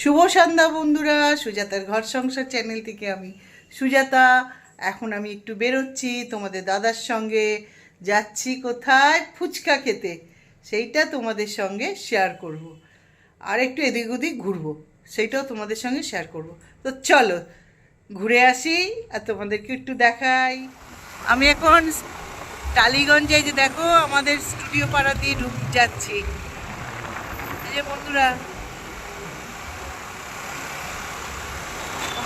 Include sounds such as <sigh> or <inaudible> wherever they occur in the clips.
শুভ সন্ধ্যা বন্ধুরা, সুজাতার ঘর সংসার চ্যানেল থেকে আমি সুজাতা। এখন আমি একটু বেরোচ্ছি, তোমাদের দাদার সঙ্গে যাচ্ছি কোথায়? ফুচকা খেতে। সেইটা তোমাদের সঙ্গে শেয়ার করব। আর একটু এদিক ওদিক ঘুরবো, সেইটাও তোমাদের সঙ্গে শেয়ার করব। তো চলো, ঘুরে আসি আর তোমাদেরকে একটু দেখাই। আমি এখন টালিগঞ্জে যে দেখো, আমাদের স্টুডিও পাড়া দিয়ে ঢুক যাচ্ছি। যে বন্ধুরা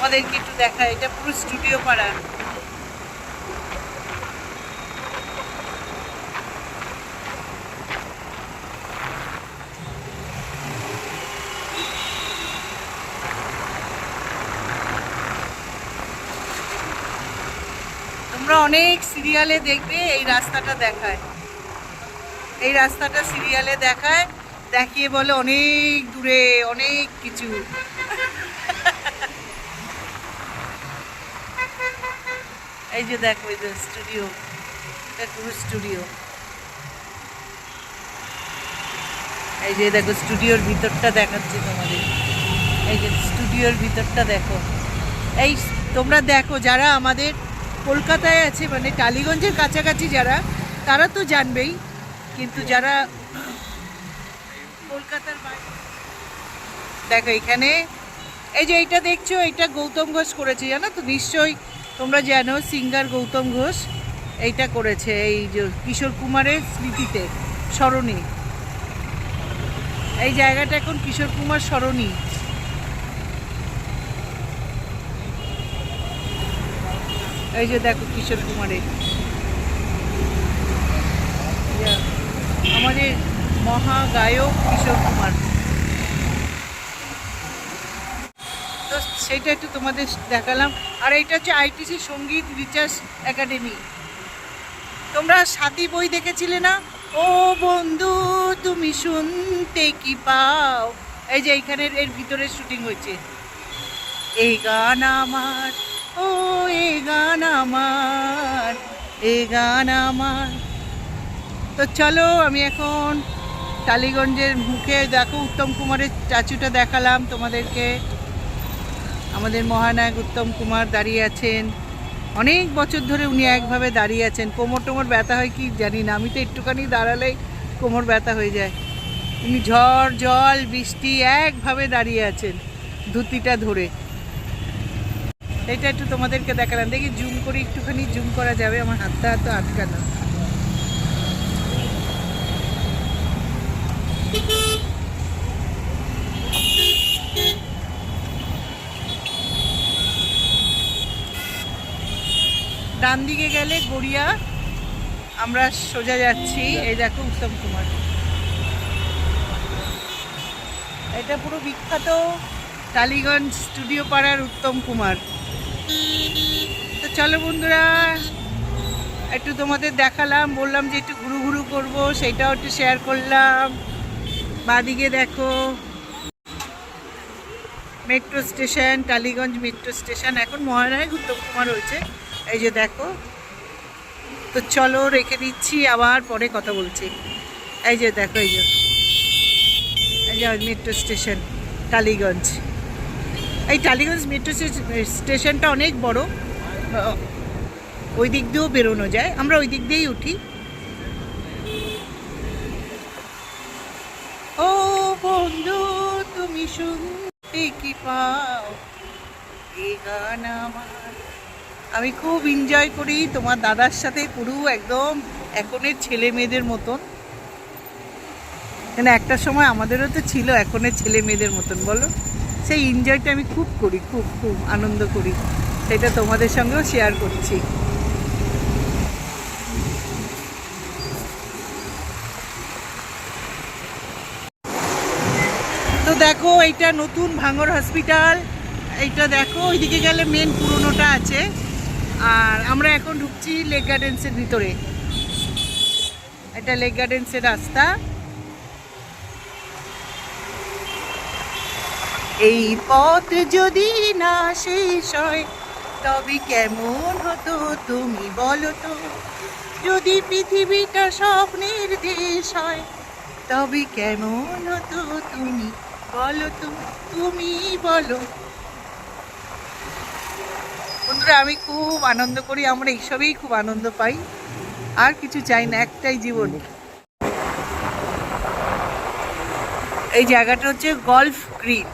তোমাদেরকে একটু দেখা এটা পুরো স্টুডিও পাড়া। তোমরা অনেক সিরিয়ালে দেখবে, এই রাস্তাটা দেখায়। এই রাস্তাটা সিরিয়ালে দেখায়, দেখিয়ে বলে অনেক দূরে, অনেক কিছু। এই যে দেখো, এই যে স্টুডিও এটা পুরো স্টুডিও এই যে দেখো স্টুডিওর ভিতরটা দেখাচ্ছি তোমাদের। এই যে স্টুডিওর ভিতরটা দেখো। এই তোমরা দেখো, যারা আমাদের কলকাতায় আছে মানে টালিগঞ্জের কাছাকাছি যারা, তারা তো জানবেই। কিন্তু যারা কলকাতার বাইরে, দেখো এখানে, এই যে এইটা দেখছ, এইটা গৌতম ঘোষ করেছে, জানো তো? নিশ্চয়ই তোমরা জানো সিঙ্গার গৌতম ঘোষ এইটা করেছে, এই যে কিশোর কুমারের স্মৃতিতে, স্মরণী। এই জায়গাটা এখন কিশোর কুমার স্মরণী। এই যে দেখো কিশোর কুমারের। আমাদের মহাগায়ক কিশোর কুমার। সেটা একটু তোমাদের দেখালাম। আর এইটা হচ্ছে আইটিসি সংগীত রিসার্চ একাডেমি। তোমরা সাথী বই দেখেছিলে না? ও বন্ধু, তুমি শুনতে কি পাও? এই যে এইখানের, এর ভিতরে শুটিং হয়েছে। এই গান আমার, ও এ গান আমার, এ গান আমার। তো চলো, আমি এখন টালিগঞ্জের মুখে দেখো, উত্তম কুমারের চাচুটা দেখালাম তোমাদেরকে। আমাদের মহানায়ক উত্তম কুমার দাঁড়িয়ে আছেন। অনেক বছর ধরে উনি একভাবে দাঁড়িয়ে আছেন। কোমর টোমর ব্যথা হয় কি জানি না। আমি তো একটুখানি দাঁড়ালেই কোমর ব্যথা হয়ে যায়। উনি ঝড়, জল, বৃষ্টি একভাবে দাঁড়িয়ে আছেন ধুতিটা ধরে। এটা একটু তোমাদেরকে দেখালাম। দেখি জুম করে একটুখানি জুম করা যাবে। আমার হাতটা তো আটকানো ডান দিকে গেলে গড়িয়া আমরা সোজা যাচ্ছি। এই দেখো উত্তম কুমার। এটা পুরো বিখ্যাত টালিগঞ্জ স্টুডিও পাড়ার উত্তম কুমার। তো চলো বন্ধুরা, একটু তোমাদের দেখালাম, বললাম যে একটু ঘুরু ঘুরু করব, সেটাও একটু শেয়ার করলাম। বাদিকে দেখো metro station Tollygunge metro station এখন মহানায়ক উত্তম কুমার হয়েছে। এই যে দেখো। তো চলো রেখে দিচ্ছি, আবার পরে কথা বলছি। এই যে দেখো, এই যে। এই যে মেট্রো স্টেশন টালিগঞ্জ। এই টালিগঞ্জ মেট্রো স্টেশনটা অনেক বড়। ওই দিক দিয়েও বেরোনো যায়। আমরা ওই দিক দিয়েই উঠি। ও বন্ধু, তুমি শুনতে কি পাও? এ গান আমার। আমি খুব এনজয় করি। তোমার দাদার সাথে পুরো একদম এখনের ছেলে মেয়েদের মতন। কেন একটা সময় আমাদেরও তো ছিল এখনের ছেলে মেয়েদের মতন, বলো? সেই এনজয়টা আমি খুব করি, খুব খুব আনন্দ করি। সেটা তোমাদের সঙ্গেও শেয়ার করছি। তো দেখো, এইটা নতুন ভাঙর হসপিটাল এইটা দেখো, ওইদিকে গেলে মেন পুরনোটা আছে। আর আমরা এখন ঢুকছি লেক গার্ডেন্সের ভিতরে। এটা লেক গার্ডেন্সের রাস্তা। এই পথ যদি না শেষ হয়, তবে কেমন হতো তুমি বলো তো? যদি পৃথিবীটা স্বপ্নের দেশ হয়, তবে কেমন হতো তুমি বলো তুমি তুমি বলো। বন্ধুরা, আমি খুব আনন্দ করি, আমরা এইসবেই খুব আনন্দ পাই। আর কিছু চাই না, একটাই জীবন। এই জায়গাটা হচ্ছে গলফ গ্রিন।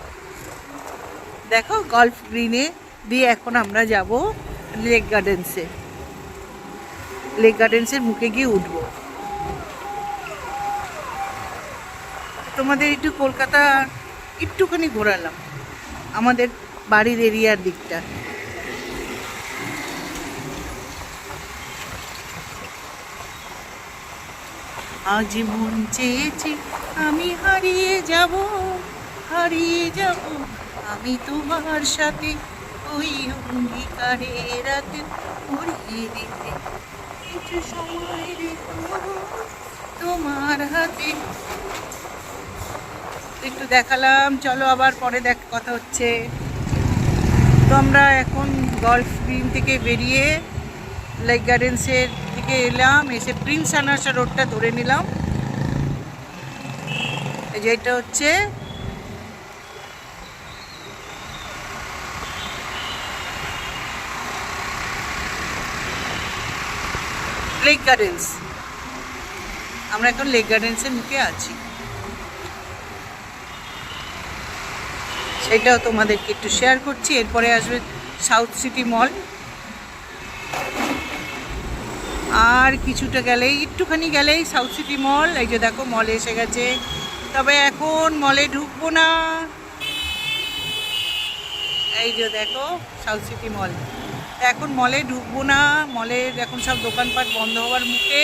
দেখো, গলফ গ্রিনে দিয়ে এখন আমরা যাব লেক গার্ডেন্সে। লেক গার্ডেন্সের মুখে গিয়ে উঠবো। তোমাদের একটু কলকাতা একটুখানি ঘোরালাম, আমাদের বাড়ির এরিয়ার দিকটা। আজ মন চেয়েছে, আমি হারিয়ে যাব হারিয়ে যাব। আমি তোমার সাথে ওই অঙ্গীকারে রাতে পড়িয়ে দিতে কিছু সময় তোমার হাতে। একটু দেখালাম, চলো আবার পরে দেখ, কথা হচ্ছে। তো আমরা এখন গল্ফ গ্রিন থেকে বেরিয়ে লেক গার্ডেন্সের দিকে এলাম, এসে প্রিন্স আনাসা রোডটা ধরে নিলাম। এই যে এটা হচ্ছে লেক গার্ডেন্স আমরা এখন লেক গার্ডেন্সের মুখে আছি। সেটাও তোমাদেরকে একটু শেয়ার করছি। এরপরে আসবে সাউথ সিটি মল আর কিছুটা গেলেই, একটুখানি গেলেই সাউথ সিটি মল এই যে দেখো মলে এসে গেছে। তবে এখন মলে ঢুকবো না। এই যে দেখো সাউথ সিটি মল এখন মলে ঢুকবো না। মলের এখন সব দোকানপাট বন্ধ হওয়ার মুখে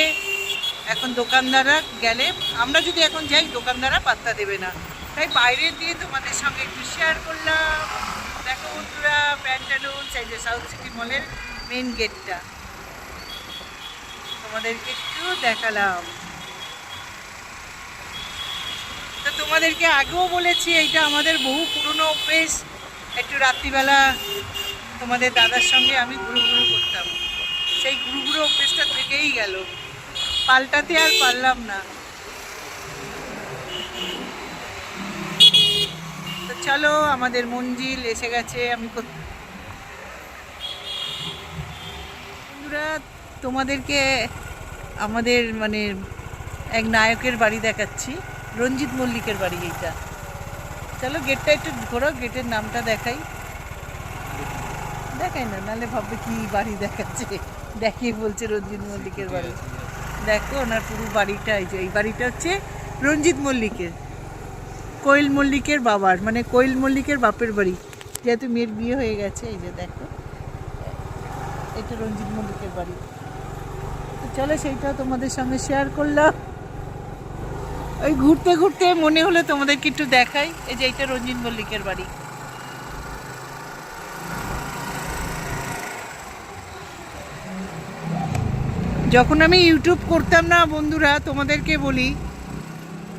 এখন দোকানদাররা গেলে, আমরা যদি এখন যাই, দোকানদাররা পাত্তা দেবে না। তাই বাইরে দিয়ে তোমাদের সঙ্গে একটু শেয়ার করলাম। দেখো বন্ধুরা প্যান্টালুন্স এই যে সাউথ সিটি মলের মেন গেটটা তোমাদেরকে একটু দেখালাম। তো তোমাদেরকে আগেও বলেছি, এইটা আমাদের বহু পুরনো অভ্যেস। একটু রাত্রিবেলা তোমাদের দাদার সঙ্গে আমি ঘুরু ঘুরু করতাম। সেই ঘুরু ঘুরু অভ্যেসটা থেকেই গেল। পাল্টাতে আর পারলাম না। তো চলো, আমাদের মঞ্জিল এসে গেছে। আমি বন্ধুরা তোমাদেরকে আমাদের মানে এক নায়কের বাড়ি দেখাচ্ছি, রঞ্জিত মল্লিকের বাড়ি এইটা। চলো গেটটা একটু ঘোরো গেটের নামটা দেখাই। দেখাই না, নাহলে ভাববে কি বাড়ি দেখাচ্ছে। দেখিয়ে বলছে রঞ্জিত মল্লিকের বাড়ি। দেখো ওনার পুরো বাড়িটা, এই যে এই বাড়িটা হচ্ছে রঞ্জিত মল্লিকের। কোয়েল মল্লিকের বাবার মানে কোয়েল মল্লিকের বাপের বাড়ি। যেহেতু মেয়ের বিয়ে হয়ে গেছে, এই যে দেখো। এটা রঞ্জিত মল্লিকের বাড়ি। চলো সেইটা তোমাদের সঙ্গে শেয়ার করলাম। ওই ঘুরতে ঘুরতে মনে হলো তোমাদেরকে একটু দেখাই। এই যে এইটা রঞ্জিন মল্লিকের বাড়ি। যখন আমি ইউটিউব করতাম না বন্ধুরা, তোমাদেরকে বলি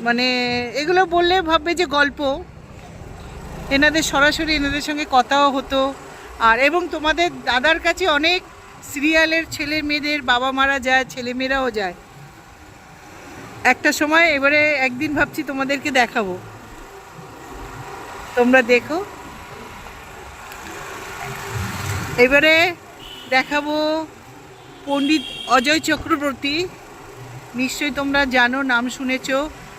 মানে এগুলো বললে ভাববে যে গল্প। এনাদের সরাসরি এনাদের সঙ্গে কথাও হতো। আর এবং তোমাদের দাদার কাছে অনেক সিরিয়ালের ছেলে মেয়েদের বাবা মারা যায়, ছেলে মেয়েরাও যায়। একটা সময় এবারে একদিন ভাবছি তোমাদেরকে দেখাবো। তোমরা দেখো। এবারে দেখাবো পণ্ডিত অজয় চক্রবর্তী। নিশ্চয়ই তোমরা জানো, নাম শুনেছ।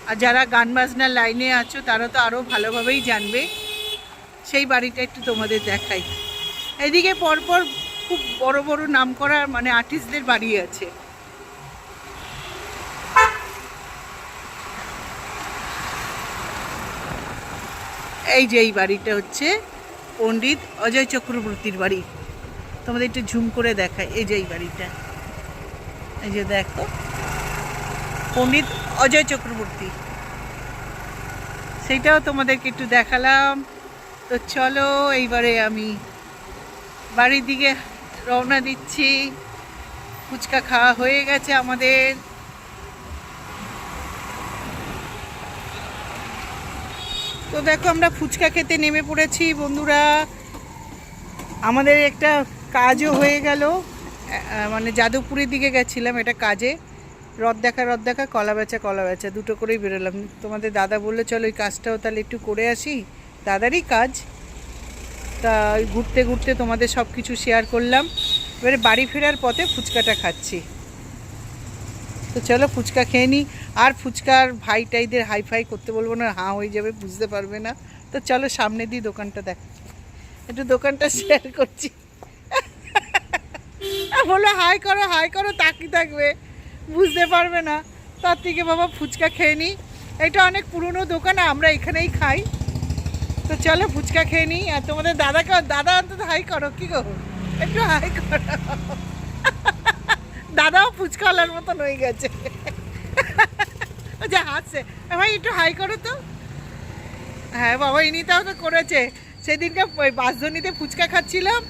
আর যারা গান বাজনার লাইনে আছো, তারা তো আরও ভালোভাবেই জানবে। সেই বাড়িটা একটু তোমাদের দেখাই। এদিকে পরপর খুব বড় বড় নাম করা মানে আর্টিস্টদের বাড়ি আছে। এই যে এই বাড়িটা হচ্ছে পণ্ডিত অজয় চক্রবর্তীর বাড়ি। তোমাদের একটু ঝুম করে দেখায় এই যে এই বাড়িটা। এই যে দেখো, পণ্ডিত অজয় চক্রবর্তী। সেইটাও তোমাদেরকে একটু দেখালাম। তো চলো, এইবারে আমি বাড়ির দিকে রওনা দিচ্ছি। ফুচকা খাওয়া হয়ে গেছে আমাদের। তো দেখো আমরা ফুচকা খেতে নেমে পড়েছি, বন্ধুরা। আমাদের একটা কাজও হয়ে গেল। মানে যাদবপুরের দিকে গেছিলাম এটা কাজে। রদ দেখা রদ দেখা, কলা বেচা কলা বেচা, দুটো করেই বেরোলাম। তোমাদের দাদা বলল, চলো ওই কাজটাও তাহলে একটু করে আসি। দাদারই কাজ। তা ঘুরতে ঘুরতে তোমাদের সব কিছু শেয়ার করলাম। এবারে বাড়ি ফেরার পথে ফুচকাটা খাচ্ছি। তো চলো ফুচকা খেয়ে নিই আর ফুচকার ভাই টাইদের হাই ফাই করতে বলব না, হাঁ হয়ে যাবে, বুঝতে পারবে না। তো চলো সামনে দিয়ে দোকানটা দেখ। একটু দোকানটা শেয়ার করছি। <laughs> বলো হাই করো হাই করো তাকিয়ে থাকবে। বুঝতে পারবে না। তার থেকে বাবা ফুচকা খেয়ে নিই এটা অনেক পুরনো দোকান, আমরা এখানেই খাই। তো চলো ফুচকা খেয়ে নিই, আর তোমাদের দাদাকে, দাদা অন্তত হাই করো, কি গো? একটু হাই করো। দাদাও ফুচকাওয়ালার মতন হয়ে গেছে। যা হাসছে ভাই, একটু হাই করো তো। হ্যাঁ বাবা ইনিতাও তো করেছে। সেদিনকে ওই বাসধনিতে ফুচকা খাচ্ছিলাম,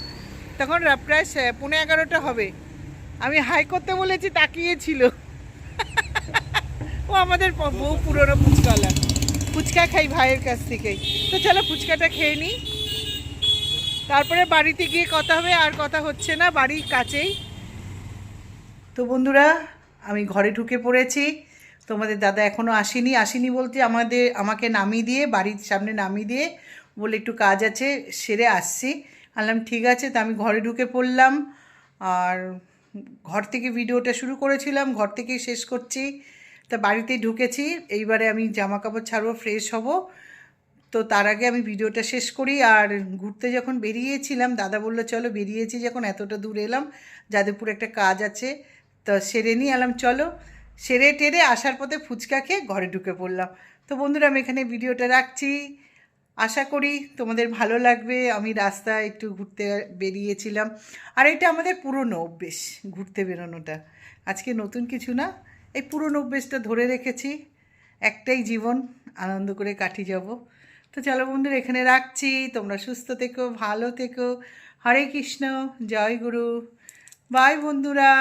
তখন প্রায় পৌনে এগারোটা হবে। আমি হাই করতে বলেছি তাকিয়েছিল ও আমাদের বউ পুরনো ফুচকাওয়ালা। ফুচকা খাই ভাইয়ের কাছ থেকেই। তো চলো ফুচকাটা খেয়ে নিই। তারপরে বাড়িতে গিয়ে কথা হবে, আর কথা হচ্ছে না, বাড়ির কাছেই। তো বন্ধুরা, আমি ঘরে ঢুকে পড়েছি। তোমাদের দাদা এখনও আসেনি। আসেনি বলতে আমাদের, আমাকে নামিয়ে দিয়ে, বাড়ির সামনে নামিয়ে দিয়ে বলে একটু কাজ আছে, সেরে আসছি। আনলাম, ঠিক আছে, তো আমি ঘরে ঢুকে পড়লাম। আর ঘর থেকে ভিডিওটা শুরু করেছিলাম, ঘর থেকেই শেষ করছি। তা বাড়িতে ঢুকেছি। এইবারে আমি জামা কাপড় ছাড়বো ফ্রেশ হব। তো তার আগে আমি ভিডিওটা শেষ করি। আর ঘুরতে যখন বেরিয়েছিলাম, দাদা বলল, চলো বেরিয়েছি যখন, এতটা দূর এলাম, যাদবপুর একটা কাজ আছে। তো সেরে নিয়ে এলাম, চলো। সেরে টেরে আসার পথে ফুচকা খেয়ে ঘরে ঢুকে পড়লাম। তো বন্ধুরা, আমি এখানে ভিডিওটা রাখছি। আশা করি তোমাদের ভালো লাগবে। আমি রাস্তায় একটু ঘুরতে বেরিয়েছিলাম। আর এটা আমাদের পুরনো অভ্যেস, ঘুরতে বেরোনোটা। আজকে নতুন কিছু না। এই পুরনো অভ্যেসটা ধরে রেখেছি। একটাই জীবন, আনন্দ করে কাটিয়ে যাব। তো চলো বন্ধুরা, এখানে রাখছি। তোমরা সুস্থ থেকো, ভালো থেকো। হরে কৃষ্ণ, জয় গুরু। বাই বন্ধুরা।